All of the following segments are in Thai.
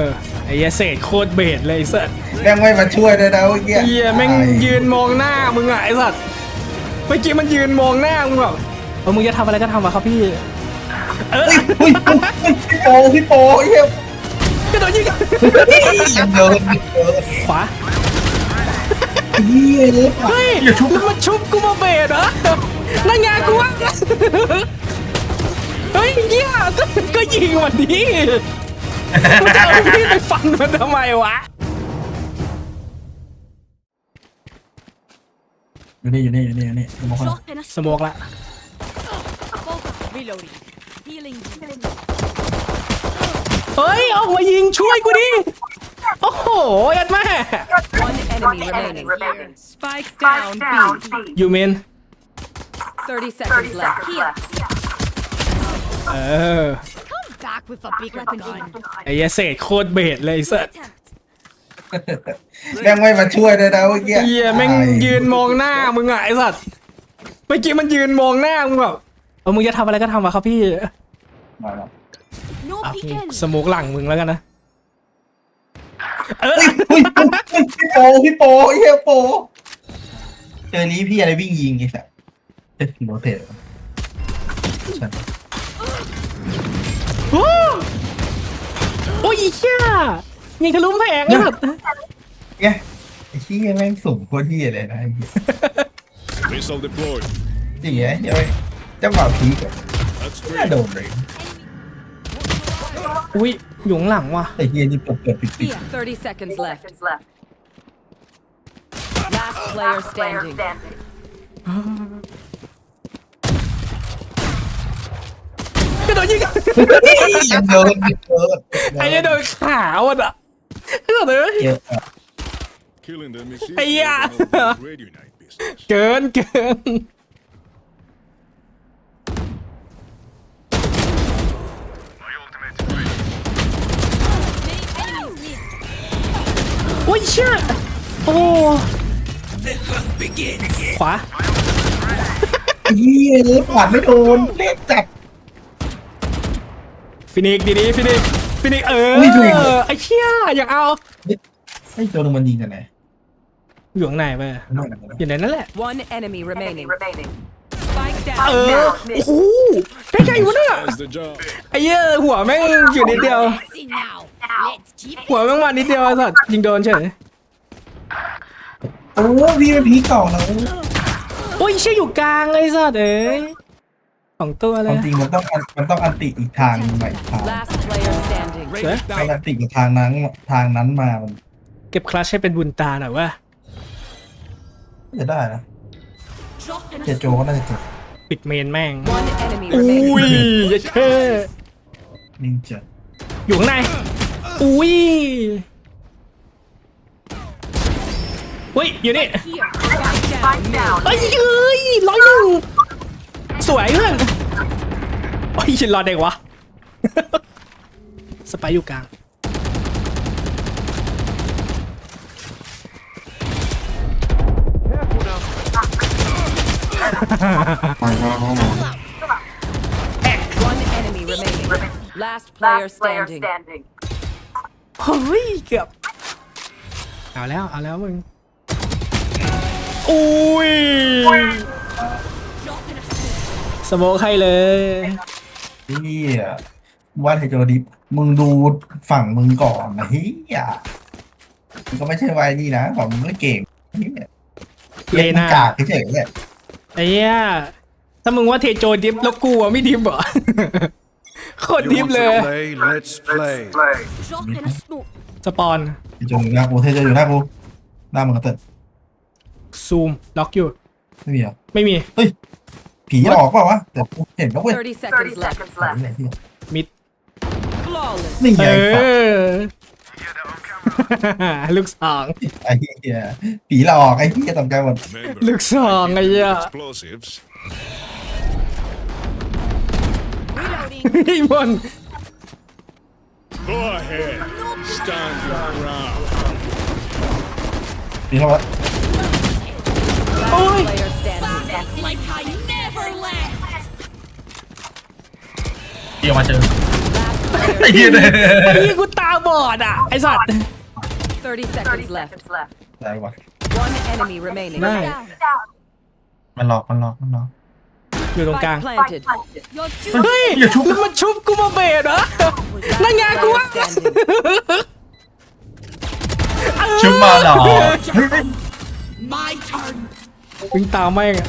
อไอ้เหี้ยเศษโคตรเบสเลยไอ้สัสแม่งไม่มาช่วยเลยนะเมื่อกี้เหี้ยแม่งยืนมองหน้ามึงอะไอ้สัสเมื่อกี้มันยืนมองหน้ามึงแบบเออมึงจะทำอะไรก็ทำวะครับพี่เออเฮ้ยเฮ้ยเฮ้ยพี่โปพี่โปเฮียกระโดดยิงยังเดินยังเดินขวาเฮียเลยเฮ้ยแล้วมันชุบกูมาเบสเหรอนั่นไงกูว่าเฮ้ยเหี้ยก็ก็ยิงวันนี้ มึงจะเอาพี่ไปฟันมันทำไมวะ อยู่นี่อยู่นี่อยู่นี่อยู่นี่มองข้างหลัง Drop in a สโมกละ reloading. Healing. เฮ้ย ออกมายิงช่วยกูดิ โอ้โหยัดแม่ One enemy remaining. Spike down B. ยูเมน30 seconds left. Here. เออ Come back with a big weapon on. ไอ้เหี้ยเศษโคตรเบสเลยไอ้สัสแม่งไม่มาช่วยเลยนะเมื่อกี้เหี้ยแม่งยืนมองหน้ามึงอะไอ้สัสเมื่อกี้มันยืนมองหน้ามึงแบบเออมึงจะทำอะไรก็ทำวะครับพี่มาแล้ว No อะ peeking. สโมกหลังมึงแล้วกันนะเออเฮ้ยเฮ้ยเฮ้ยพี่โปพี่โปเฮียโปเจอนี้พี่อะไรวิ่งยิงไอ้สัสเอ๊ะโรเตทใช่ โอ้โอ้ยเหี้ยยิงทะลุแผงไอ้สัสไงไอ้ชี้ยแม่งสุ่มโคตรเฮียเลยนะไอ้เหี้ย Missile deployed. จริงไงเฮียแม่งจังหวะพีกอะ That's น่า great. โดนเลยอุ้ยหยุงหลังว่ะ ไอ้เฮียนี่เปิดเปิดปิดปิด Here. 30 seconds left. Last player standing. กระโดดยิงยังเดินยังเดินไอ้เนี่ยโดนขาวอะไอ้สัสเอ้ยเยอะอะ Killing them is Hey, easier yeah. than all the radio night business. เกินเกินโอ้ยเชื่อโอ้ขวาเฮียเลยผ่านไม่โดนเล่นจับ ฟินิกดีดีฟินิกฟินิกเอออุ้ยถูกไอ้เชี่ยอยากเอาไอ้โจนมันยิงกันไหนอยู่ข้างในไปนอกกันนะอยู่ในนั่นแหละ One enemy remaining. Spike เอ down. อโอ้โหได้ไงวะเนี่ย That's the job. ไอ้เหี้ยหัวแม่งอยู่นิดเดียว See now. Let's keep หัวแม่งมานิดเดียวไอ้สัตว์ยิงโดนเฉยโอ้พี่เป็นพีเก่าแล้วโอ้ยเชี่ยอยู่กลางไอ้สัตว์เอ้ย สองตัวคเลวายมจริงมันต้องอันมันต้องอันติอีกทางหนึ่งใหม่ทาง Last player standing. สวยถ้าอันติกับทางนั้นทางนั้นมามันเก็บคลัชให้เป็นบุญตาหน่อยว่าจะได้นะ drop in เจ a โจก็น่าจะเจ็บปิดเมนแม่ง One enemy อุ้ย remaining. อย่าเท่นิ่งจัดอยู่ข้างใน อุ้ยเฮ้ย อยู่นี่ here. Spike down. เอ้ยเอ้ยร้อยหนึ่ง สวยเพื่อนโอ้ยรอดได้วะ สไปร์อยู่กลาง One enemy remaining. Last player standing. เฮ้ยเกือบ เอาแล้ว เอาแล้วมึง อุ้ย Drop in a สโมกให้เลย นี่ว่าเทโจดิฟมึงดูฝั่งมึงก่อนนะเฮียมึงก็ไม่ใช่วัยนี่นะฝั่งมึงก็เก่งเฮียเลน่า กากเฉยๆเนี่ยไอ้เหี้ยถ้ามึงว่าเทโจดิฟแล้วกูอะไม่ดิฟเหรอ โคตร You ดิฟ want เลย to play? Let's play. drop in a smoke. สปอน เทโจอยู่หน้ากูเทโจอยู่หน้ากูหน้ามึงก็เติร์ซูม ล็อกอยู่ไม่มีเหรอไม่มี ผีหลอกเปล่าวะแต่กูเห็นแล้วเว้ย30 seconds left. ไหนเนี่ยเหี้ยมิด Flawless. นี่เอไงสัตว์อ ลูกสอง ไอ้เหี้ยผีหลอกไอ้เหี้ยตกใจหมด Remember, ลูกสองไอ้เหี้ย explosives. Reloading. ไอ้บอล Go ahead. Stand your ground. ผีเข้ามาโอ้ย Player standing. Back like I never left. เดี๋ยวมาเจอ Last ไอ้เหี้ยเนี่ยไอ้เหี้ยกูตาบอดอะไอ้สัตว์ 30 seconds left. อะไรวะ One enemy remaining. ได้มันหลอกมันหลอกมันหลอก อยู่ตรงกลาง Spike planted. Your เฮ้ยอย่าชุบแล้วมันชุบกูมาเบสเหรอนั่นไงกูว่า Player standing. ชุบมาหลอกเฮ้ย My turn. วิ่งตามแม่งอะ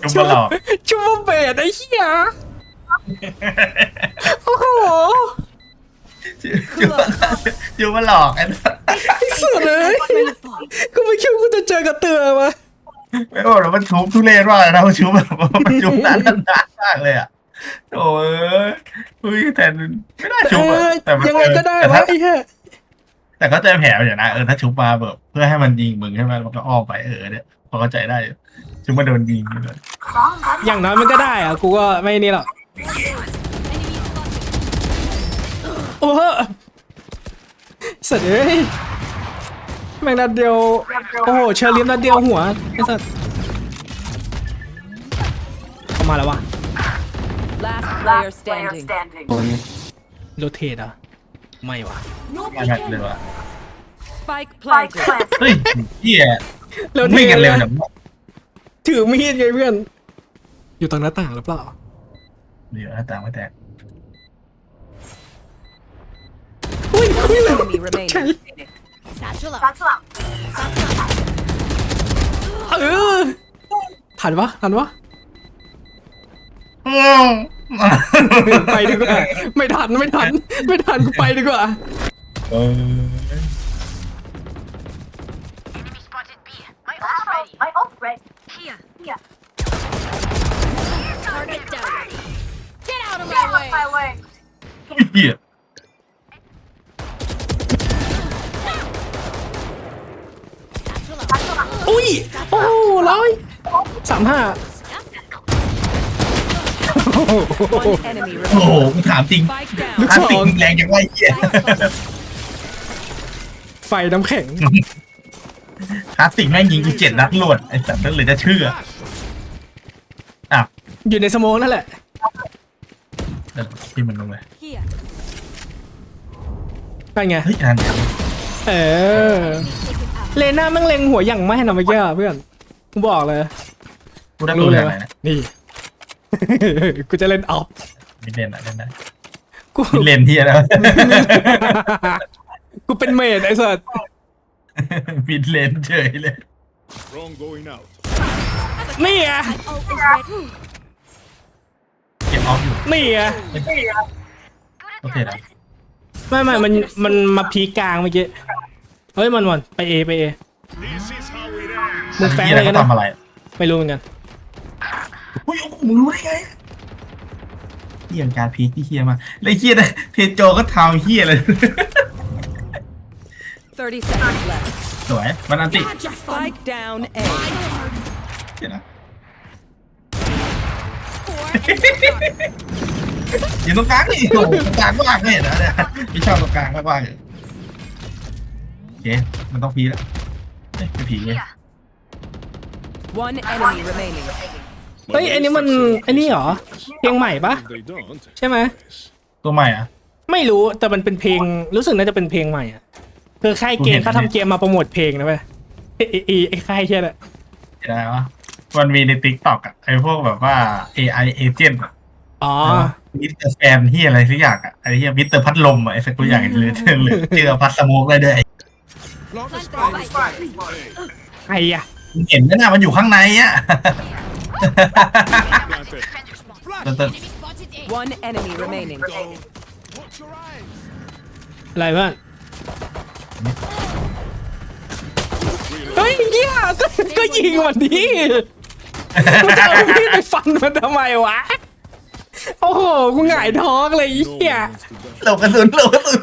เออชุบมาหลอกชุบมาเบสไอ้เหี้ยโอ้โหชุบมาชุบมาหลอกไอ้สัสสุดเลยกูไม่คิดว่ากูจะเจอกับเตือมาไม่โอ้แล้วมันชุบทุเรศมากเลยนะมันชุบแบบว่ามันชุบนานนานมากเลยอะโอ้ยเฮ้ยแต่ไม่น่าชุบเออะอแต่มันยังไงก็ได้แต่วะถ้าไอ้เหี้ยแต่ก็ใจแผลอย่างนะเออถ้าชุบมาแบบเพื่อให้มันยิงมึงใช่ไหมมันก็อ้อมไปเออเนี่ยพอเข้าใจได้ อยู่ชุบมาโดนยิงเลยอย่างน้อยมันก็ได้อะกูก็ไม่นี่หรอกโอ้โหสัตว์เอ้ยแม่งนัดเดียว โอ้โหเชอร์ลิฟนัดเดียวหัวไอ้สัตว์เข้ามาแล้ววะ Last player standing. โรเทตเหรอะไม่วะ No มาแม็กเลย peeking. ว่ะ Spike planted. เฮ้ยเฮียโรเทวิ่งตกันเร็วเนี่ย ถือมีดไงเพื่อน อยู่ตรงหน้าต่างหรือเปล่า เดี๋ยวหน้าต่างไม่แตก อุ้ยอุ้ย Enemy remaining. Satchel up. เออทันปะทันปะไปดีกว่า ไม่ทันไม่ทัน ไม่ทันกูไปดีกว่าเออ Target down. Get out of my way. เฮียอุ้ย โอ้โหร้อยสามห้า One enemy โอ้โห remaining. กูถามจริง Spike down. ลูกคลาสสสิกองมึงแรงจังวะไอ้เฮียไฟน้ำแข็ง คลาสสิกแม่งยิงกูเจ็ดนัดรวดไอ้สัตว์นั่นเลยจะเชื่ออะอยู่ในสโมองนั่นแหละ เดี๋ยวพี่มันลงเลย Here. นั่นไง เฮ้ยอันเดียวเออเลน่าแม่งเล็งหัวอย่างไม่นะเมื่อกี้อะเพื่อน กูบอกเลย กูได้รู้รู้เลเลยยว่านะนี่ กูจะเล่นออฟ มิดเลนอะเล่นได้กู มิดเลนที่อะไรวะ กูเป็นเมดไอ้สัส มิดเลนเฉยเลย Wrong going out. นี่ไง Oh, is ready. เก็บออฟอยู่นี่ไง โอเคนะไม่ไม่มันมันมาพีกลางเมื่อกี้ เฮ้ยมันมันไปเอไปเอ This is how it ends. มึงแฝงเฮียอะไรเขากันนะทำอะไรไม่รู้เหมือนกัน อุ้ยโอ้โหมึงรู้ได้ไงเฮียการพีคที่เฮียมาแล้วไอ้เฮียนะเทโจก็ทำเฮียเลย 30 seconds left. สวย มันอันติ Had your fun. Spike down A. เดี๋ยวนะ Four and อยู่ตรงกลางนี่โอ้โหตรงกลางว่างเลยนะเนี่ยพี่ชอบตรงกลางมากว่างอยู่โอเค มันต้องพีแล้วเอ้ยไม่พีเลย One enemy remaining. เฮ้ยไอ้นี่มันไอ้นี่เหรอ เพลงใหม่ปะ They don't. ใช่ไหม Yes. ตัวใหม่อะ ไม่รู้แต่มันเป็นเพลงรู้สึกน่าจะเป็นเพลงใหม่อะ คือค่ายเกมเขาทำเกมมาโปรโมทเพลงนะเว้ยไอ้ไอ้ไอ้ไอ้ค่ายเฮียน่ะเห็นไหมวะมันมีในติ๊กต็อกอะไอพวกแบบว่า AI agent อะอ๋อมิสเตอร์แฟนที่อะไรสักอย่างอะไอเฮียมิสเตอร์พัดลมอะไอสักตัวอย่างหรือหรือเจอพัดสโมกได้ด้วย Plant the Plant spike. the ใครอะมึงเห็นไหมนะมันอยู่ข้างในอะ Planted. แต่แต่ One enemy remaining. Watch your eyes. อะไรบ้าง เฮ้ยเหี้ยก็ก็ยิงมันดิมันจะเอาพี่ไปฟันมันทำไมวะ โอ้โห กูหงายท้องเลยไอ้ No เหี้ย one wants to die. โหลกระสุนโหลกระสุน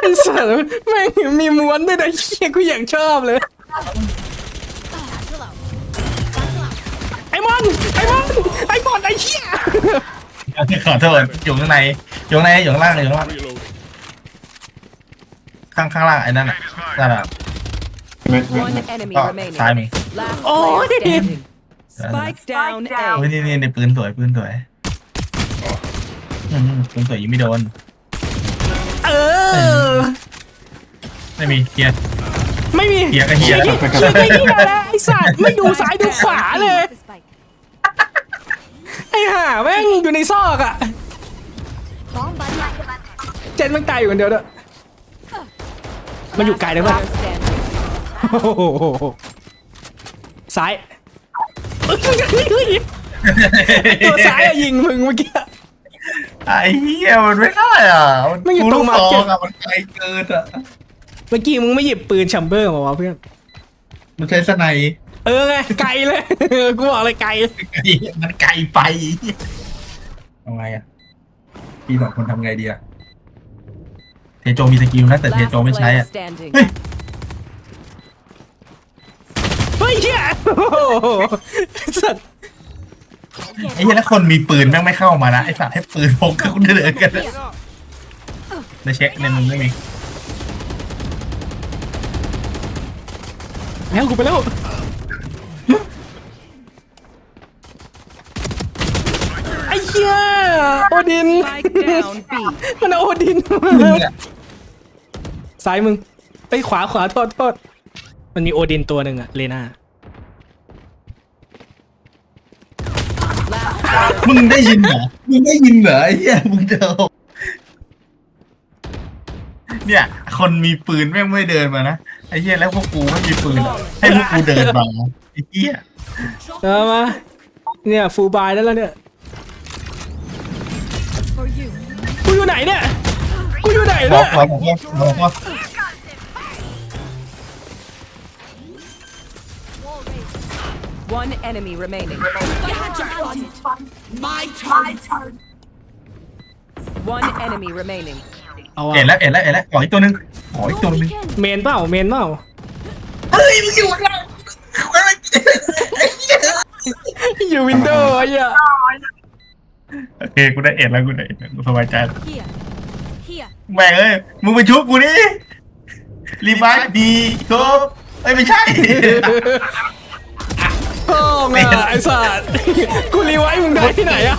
ไอ้สัสแม่งมีม้วนด้วยนะเหี้ยกูอย่างชอบเลย ไอ้มอนไอ้มอนไอ้มอนไอ้เหี้ยขอโทษอยู่ข้างในอยู่ข้างในอยู่ข้างล่างอยู่ข้างล่าง Reload. ข้างข้างล่างไอ้นั่นอะนั่นอะ One enemy ก็ remaining. ซ้ายมี Last Oh. player standing. Spike down เฮ้ย A. นี่นี่ในปืนสวยปืนสวยอืมปืนสวยยิงไม่โดน เออ ไม่มีเกียร์ไม่มีเหี้ยก็เหี้ยชี้ชี้ก็เหี้ยแล้วไอ้สัตว์ไม่ดูซ้ายดูขวาเลย The spike. ไอ้ห่าแม่งอยู่ในซอกอะ Bomb buddy. เจนมันตายอยู่คนเดียวด้วย มันอยู่ไกลเลยป่ะ Player standing. โอ้โหซ้ายเอ้ยตัวซ้ายอะยิงมึงเมื่อกี้ ไอ้เหี้ยมันไม่ได้อะไม่อยู่ตรงลูกมาร์เก็อตงอะมันไกลเกินอะเมื่อกี้มึงไม่หยิบปืนแชมเบอร์มาวะเพื่อน มันใช้สไนป์เออไงไกลเลย กูบอกเลยไกลไกลมันไกลไปเอาไงอะพี่บอกคนทำไงดีอะ เทโจมีสกิลนะแต่เท Last โจไม่ใช้ player อะ standing. เฮ้ย เฮียโอ้โหสัตว์ไอ้เหี้ยแล้วคนมีปืนแม่งไม่เข้ามานะไอ้สัตว์ให้ปืนพกคือคุณเดินกันในเช็คในมึงไม่มีแล้วกูไปแล้วไอ้เหี้ยโอดิน Spike down B. มันเอาโอดินมึงมาอะ ซ้ายมึงไปขวาขวาโทษโทษมันมีโอดินตัวหนึ่งอะเลน่า Last player มึงได้ยินเหรอ มึงได้ยินเหรอไอ้เหี้ยมึงเดินเนี่ย คนมีปืนแม่งไม่เดินมานะ ไอ้เหี้ยแล้วพวกกูไม่มีปืนอะให้พวกกูเดินมาไอ้เหี้ยเอามา เนี่ยฟูลบายแล้วแล้วเนี่ย For you. กูอยู่ไหนเนี่ย กูอยู่ไหนบอเนี่กยบอกบอกบอกบอก Wall raised. One enemy remaining. One enemy remaining. เอาเอ็นอะแล้วเอ็นแล้วเอ็นแล้วขออีกตัวหนึงขออีกตัวหนึงเมนเปล่าเมนเปล่าเฮ้ยมึงอยู่ข้างล่างไอ้เหี้ยอยู่วินโดว์ไอ้เหี้ยโอเคกูได้เอ็นแล้วกูได้เอ็นแล้วกูสบายใจแล้ว Here. Here. แม่งเอ้ยมึงไปชุบกูดิรีบายดีครบเอ้ยไม่ใช่ โอ้งอะไอ้สัสกูรีไว้มึงได้ที่ไหนอะ